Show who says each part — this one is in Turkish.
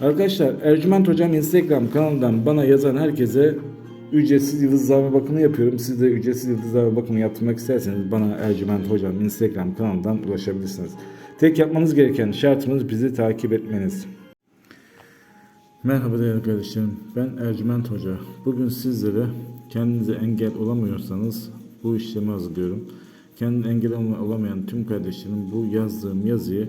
Speaker 1: Arkadaşlar Ercüment Hocam Instagram kanalından bana yazan herkese ücretsiz yıldızlama bakımı yapıyorum. Siz de ücretsiz yıldızlama bakımı yaptırmak isterseniz bana Ercüment Hocam Instagram kanalından ulaşabilirsiniz. Tek yapmanız gereken şartımız bizi takip etmeniz. Merhaba değerli kardeşlerim. Ben Ercüment Hoca. Bugün sizlere kendinize engel olamıyorsanız bu işlemi hazırlıyorum. Kendine engel olamayan tüm kardeşlerim bu yazdığım yazıyı